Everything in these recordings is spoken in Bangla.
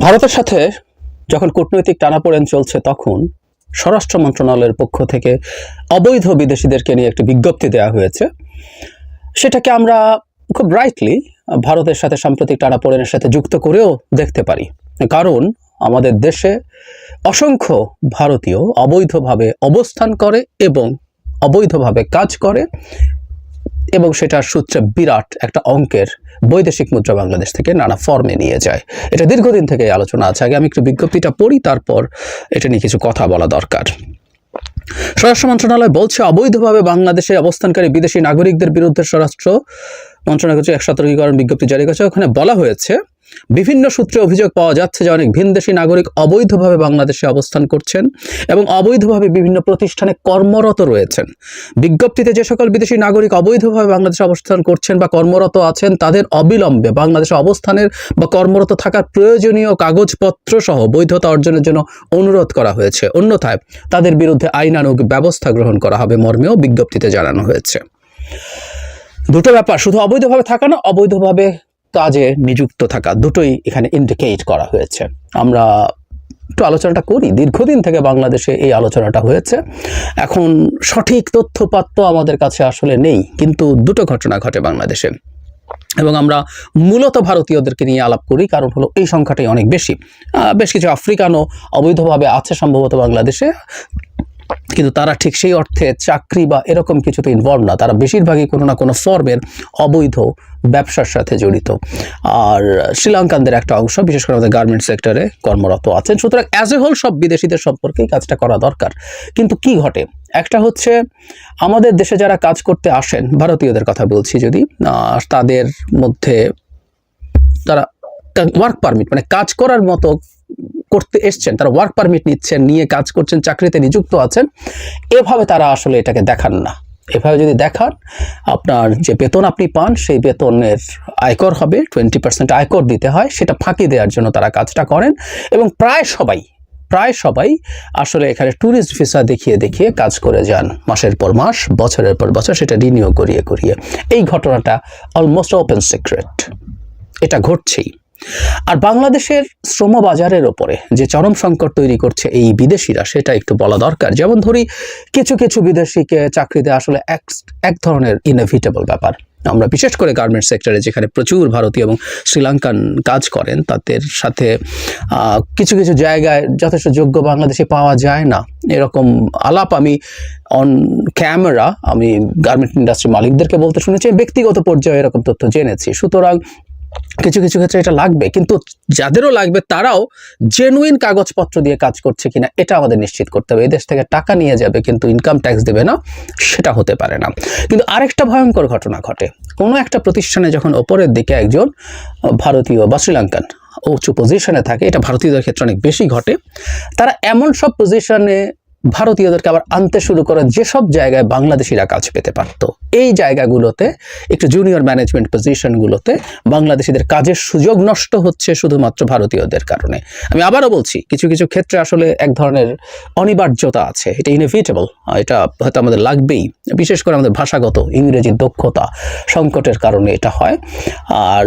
ভারতের সাথে যখন কূটনৈতিক টানাপোড়েন চলছে তখন স্বরাষ্ট্র মন্ত্রণালয়ের পক্ষ থেকে অবৈধ বিদেশিদেরকে নিয়ে একটি বিজ্ঞপ্তি দেওয়া হয়েছে। সেটাকে আমরা খুব রাইটলি ভারতের সাথে সাম্প্রতিক টানাপোড়েনের সাথে যুক্ত করেও দেখতে পারি। কারণ আমাদের দেশে অসংখ্য ভারতীয় অবৈধভাবে অবস্থান করে এবং অবৈধভাবে কাজ করে। এবং সেটার সূত্রে বিরাট একটা অঙ্কের বৈদেশিক মুদ্রা বাংলাদেশ থেকে নানা ফর্মে নিয়ে যায়। এটা দীর্ঘদিন থেকে আলোচনা আছে, আগে আমি একটু বিজ্ঞপ্তিটা পড়ি, তারপর এটা নিয়ে কিছু কথা বলা দরকার। স্বরাষ্ট্র মন্ত্রণালয় বলছে, অবৈধভাবে বাংলাদেশে অবস্থানকারী বিদেশি নাগরিকদের বিরুদ্ধে স্বরাষ্ট্র মন্ত্রণালয় কিছু এক সতর্কীকরণ বিজ্ঞপ্তি জারি করেছে। ওখানে বলা হয়েছে, বিভিন্ন সূত্রে অভিযোগ পাওয়া যাচ্ছে যে অনেক ভিনদেশি নাগরিক অবৈধভাবে বাংলাদেশে অবস্থান করছেন এবং অবৈধভাবে বিভিন্ন প্রতিষ্ঠানে কর্মরত রয়েছেন। বিজ্ঞপ্তিতে যে সকল বিদেশি নাগরিক অবৈধভাবে বাংলাদেশে অবস্থান করছেন বা কর্মরত আছেন, তাদের অবিলম্বে বাংলাদেশে অবস্থানের বা কর্মরত থাকার প্রয়োজনীয় কাগজপত্র সহ বৈধতা অর্জনের জন্য অনুরোধ করা হয়েছে। অন্যথায় তাদের বিরুদ্ধে আইনানুগ ব্যবস্থা গ্রহণ করা হবে মর্মেও বিজ্ঞপ্তিতে জানানো হয়েছে। দুটো ব্যাপার, শুধু অবৈধভাবে থাকা না, অবৈধভাবে কাজে নিযুক্ত থাকা, দুটোই এখানে ইন্ডিকেট করা হয়েছে। আমরা একটু আলোচনাটা করি, দীর্ঘদিন থেকে বাংলাদেশে এই আলোচনাটা হয়েছে। এখন সঠিক তথ্যপাত্র আমাদের কাছে আসলে নেই, কিন্তু দুটো ঘটনা ঘটে বাংলাদেশে। এবং আমরা মূলত ভারতীয়দেরকে নিয়ে আলাপ করি, কারণ হলো এই সংখ্যাটাই অনেক বেশি। বেশ কিছু আফ্রিকানও অবৈধভাবে আছে সম্ভবত বাংলাদেশে। কিন্তু তারা ঠিক সেই অর্থে চাকরি বা এরকম কিছুতে ইনভলভ না। তারা বেশিরভাগই কোনো না কোনো ফর্মের অবৈধ ব্যবসার সাথে জড়িত। আর শ্রীলঙ্কানদের একটা অংশ, বিশেষ করে আমাদের গার্মেন্ট সেক্টরে কর্মরত আছেন। সুতরাং অ্যাজ এ হোল সব বিদেশিদের সম্পর্কেই কাজটা করা দরকার। কিন্তু কি ঘটে? একটা হচ্ছে, আমাদের দেশে যারা কাজ করতে আসেন, ভারতীয়দের কথা বলছি যদি তাদের মধ্যে তারা ওয়ার্ক পারমিট মানে কাজ করার মতো করতে এসছেন, তারা ওয়ার্ক পারমিট নিচ্ছেন, নিয়ে কাজ করছেন, চাকরিতে নিযুক্ত আছেন, এভাবে তারা আসলে এটাকে দেখান না। এভাবে যদি দেখান, আপনার যে বেতন আপনি পান, সেই বেতনের আয়কর হবে টোয়েন্টি পার্সেন্ট আয়কর দিতে হয়, সেটা ফাঁকি দেওয়ার জন্য তারা কাজটা করেন এবং প্রায় সবাই প্রায় সবাই আসলে এখানে ট্যুরিস্ট ভিসা দেখিয়ে দেখিয়ে কাজ করে যান, মাসের পর মাস, বছরের পর বছর সেটা রিনিউ করিয়ে করিয়ে। এই ঘটনাটা অলমোস্ট ওপেন সিক্রেট এটা ঘটছেই। আর বাংলাদেশের শ্রম বাজারের ওপরে যে চরম সংকট তৈরি করছে এই বিদেশিরা, সেটা একটু বলা দরকার। যেমন ধরি, কিছু কিছু বিদেশিকে চাকরিতে আসলে এক এক ধরনের ইনএভিটেবল ব্যাপার। আমরা বিশেষ করে গার্মেন্ট সেক্টরে যেখানে প্রচুর ভারতীয় এবং শ্রীলঙ্কান কাজ করেন, তাদের সাথে কিছু কিছু জায়গায় যথেষ্ট যোগ্য বাংলাদেশে পাওয়া যায় না। এরকম আলাপ আমি অন ক্যামেরা আমি গার্মেন্ট ইন্ডাস্ট্রি মালিকদেরকে বলতে শুনেছি ব্যক্তিগত পর্যায়ে এরকম তথ্য জেনেছি। সুতরাং কিছু কিছু ক্ষেত্রে এটা লাগবে, কিন্তু যাদেরও লাগবে তারাও জেনুইন কাগজপত্র দিয়ে কাজ করছে কিনা, এটা আমাদের নিশ্চিত করতে হবে। এই দেশ থেকে টাকা নিয়ে যাবে, কিন্তু ইনকাম ট্যাক্স দেবে না, সেটা হতে পারে না। কিন্তু আরেকটা ভয়ঙ্কর ঘটনা ঘটে। কোনো একটা প্রতিষ্ঠানে যখন ওপরের দিকে একজন ভারতীয় বা শ্রীলঙ্কান উঁচু পজিশনে থাকে, এটা ভারতীয়দের ক্ষেত্রে অনেক বেশি ঘটে, তারা এমন সব পজিশনে ভারতীয়দেরকে আবার আনতে শুরু করে যেসব জায়গায় বাংলাদেশিরা কাজ পেতে পারতো, এই জায়গাগুলোতে, একটু জুনিয়র ম্যানেজমেন্ট পজিশনগুলোতে বাংলাদেশিদের কাজের সুযোগ নষ্ট হচ্ছে শুধুমাত্র ভারতীয়দের কারণে। আমি আবারও বলছি, কিছু কিছু ক্ষেত্রে আসলে এক ধরনের অনিবার্যতা আছে, এটা ইনএভিটেবল এটা হয়তো আমাদের লাগবেই, বিশেষ করে আমাদের ভাষাগত ইংরেজির দক্ষতা সংকটের কারণে এটা হয়। আর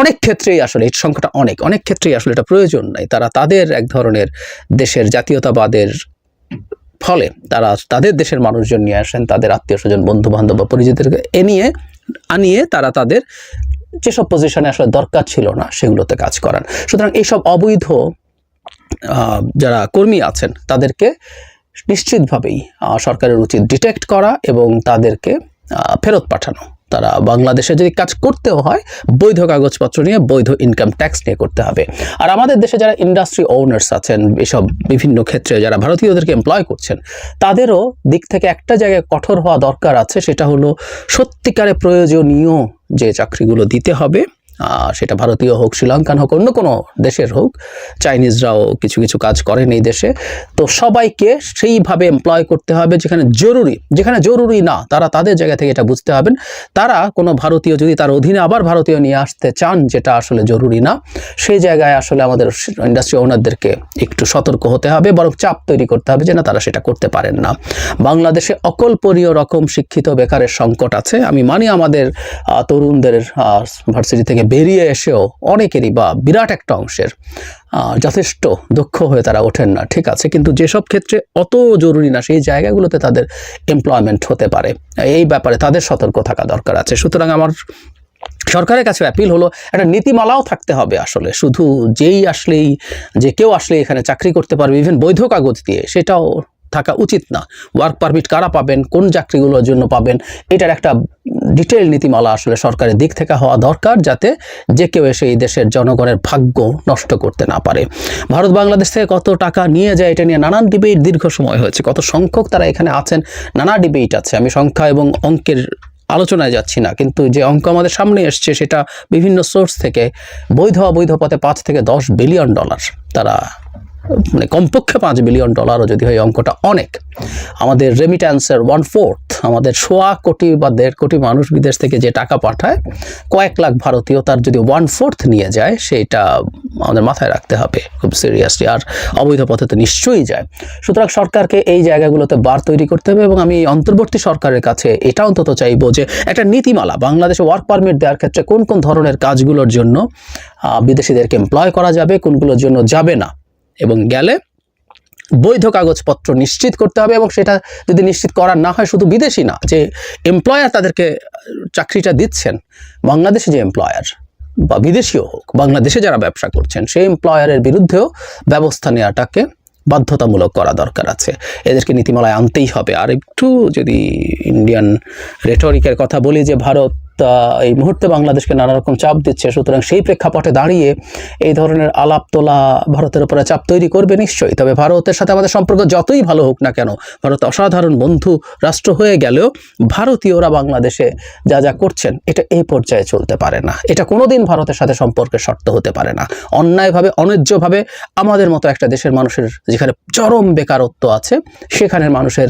অনেক ক্ষেত্রেই আসলে এই সংখ্যাটা অনেক অনেক ক্ষেত্রেই আসলে এটা প্রয়োজন নাই, তারা তাদের এক ধরনের দেশের জাতীয়তাবাদের ফলে তারা তাদের দেশের মানুষজন নিয়ে আসেন, তাদের আত্মীয় স্বজন বন্ধু বান্ধব বা পরিচিতদেরকে এ নিয়ে আনিয়ে তারা তাদের যেসব পজিশনে আসলে দরকার ছিল না, সেগুলোতে কাজ করান। সুতরাং এইসব অবৈধ যারা কর্মী আছেন, তাদেরকে নিশ্চিতভাবেই সরকারের উচিত ডিটেক্ট করা এবং তাদেরকে ফেরত পাঠানো। তারা। বাংলাদেশে যদি কাজ করতেও হয়, বৈধ কাগজপত্র নিয়ে বৈধ ইনকাম ট্যাক্স নিয়ে করতে হবে। আর আমাদের দেশে যারা ইন্ডাস্ট্রি ওনার্স আছেন, এসব বিভিন্ন ক্ষেত্রে যারা ভারতীয়দেরকে এমপ্লয় করছেন, তাদেরও দিক থেকে একটা জায়গায় কঠোর হওয়া দরকার আছে, সেটা হলো সত্যিকারে প্রয়োজনীয় যে চাকরিগুলো দিতে হবে সেটা ভারতীয় হোক, শ্রীলঙ্কান হোক, অন্য কোনো দেশের হোক, চাইনিজরাও কিছু কিছু কাজ করেন এই দেশে। তো সবাইকে সেইভাবে এমপ্লয় করতে হবে, যেখানে জরুরি যেখানে জরুরি না, তারা তাদের জায়গা থেকে এটা বুঝতে হবেন তারা কোনো ভারতীয় যদি তার অধীনে আবার ভারতীয় নিয়ে আসতে চান, যেটা আসলে জরুরি না, সেই জায়গায় আসলে আমাদের ইন্ডাস্ট্রি ওনারদেরকে একটু সতর্ক হতে হবে, বরং চাপ তৈরি করতে হবে যে না, তারা সেটা করতে পারেন না। বাংলাদেশে অকল্পনীয় রকম শিক্ষিত বেকারের সংকট আছে। আমি মানি আমাদের তরুণদের ভার্সিটি থেকে বেরিয়ে এসেও অনেকেরই বা বিরাট একটা অংশের যথেষ্ট দক্ষ হয়ে তারা ওঠেন না। ঠিক আছে, কিন্তু যেসব ক্ষেত্রে অত জরুরি না, সেই জায়গাগুলোতে তাদের এমপ্লয়মেন্ট হতে পারে। এই ব্যাপারে তাদের সতর্ক থাকা দরকার আছে। সুতরাং আমার সরকারের কাছে অ্যাপিল হলো, একটা নীতিমালাও থাকতে হবে আসলে। শুধু যেই আসলেই, যে কেউ আসলে এখানে চাকরি করতে পারবে ইভেন বৈধ কাগজ দিয়ে, সেটাও থাকা উচিত না। ওয়ার্ক পারমিট কারা পাবেন? কোন চাকরিগুলোর জন্য পাবেন? এটার একটা ডিটেল নীতিমালা আসলে সরকারের দিক থেকে হওয়া দরকার যাতে যে কেউ এসে এই দেশের জনগণের ভাগ্য নষ্ট করতে না পারে। ভারত বাংলাদেশ থেকে কত টাকা নিয়ে যায় এটা নিয়ে নানান ডিবেট দীর্ঘ সময় হয়েছে। কত সংখ্যক তারা এখানে আছেন, নানা ডিবেট আছে। আমি সংখ্যা এবং অঙ্কের আলোচনায় যাচ্ছি না, কিন্তু যে অঙ্ক আমাদের সামনে এসছে সেটা বিভিন্ন সোর্স থেকে, বৈধ অবৈধ পথে পাঁচ থেকে দশ বিলিয়ন ডলার তারা মানে কমপক্ষে পাঁচ বিলিয়ন ডলারও যদি হয় অঙ্কটা অনেক। আমাদের রেমিট্যান্সের ওয়ান ফোর্থ আমাদের সোয়া কোটি বা দেড় কোটি মানুষ বিদেশ থেকে যে টাকা পাঠায়, কয়েক লাখ ভারতীয় তার যদি ওয়ান ফোর্থ নিয়ে যায় সেটা আমাদের মাথায় রাখতে হবে, খুব সিরিয়াসলি আর অবৈধ পথে তো নিশ্চয়ই যায়। সুতরাং সরকারকে এই জায়গাগুলোতে বার তৈরি করতে হবে, এবং আমি অন্তর্বর্তী সরকারের কাছে এটা অন্তত চাইব যে, একটা নীতিমালা, বাংলাদেশে ওয়ার্ক পারমিট দেওয়ার ক্ষেত্রে কোন কোন ধরনের কাজগুলোর জন্য বিদেশিদেরকে এমপ্লয় করা যাবে, কোনগুলোর জন্য যাবে না। এবং গেলে বৈধ কাগজপত্র নিশ্চিত করতে হবে এবং সেটা যদি নিশ্চিত করা না হয়, শুধু বিদেশি না, যে এমপ্লয়ার তাদেরকে চাকরিটা দিচ্ছেন, বাংলাদেশে যে এমপ্লয়ার বা বিদেশিও হোক, বাংলাদেশে যারা ব্যবসা করছেন, সেই এমপ্লয়ারের বিরুদ্ধেও ব্যবস্থা নেওয়াটাকে বাধ্যতামূলক করা দরকার আছে। এদেরকে নীতিমালায় আনতেই হবে। আর একটু যদি ইন্ডিয়ান রেটরিকের কথা বলি, যে ভারত আহ, এই মুহূর্তে বাংলাদেশকে নানা রকম চাপ দিচ্ছে। সুতরাং সেই প্রেক্ষাপটে দাঁড়িয়ে এই ধরনের আলাপ তোলা ভারতের উপরে চাপ তৈরি করবে নিশ্চয়ই। তবে ভারতের সাথে আমাদের সম্পর্ক যতই ভালো হোক না কেন ভারত অসাধারণ বন্ধু রাষ্ট্র হয়ে গেলেও ভারতীয়রা বাংলাদেশে যা যা করছেন এটা এই পর্যায়ে চলতে পারে না। এটা কোনোদিন ভারতের সাথে সম্পর্কের শর্ত হতে পারে না। অন্যায়ভাবে অন্যায্যভাবে আমাদের মতো একটা দেশের মানুষের যেখানে চরম বেকারত্ব আছে সেখানের মানুষের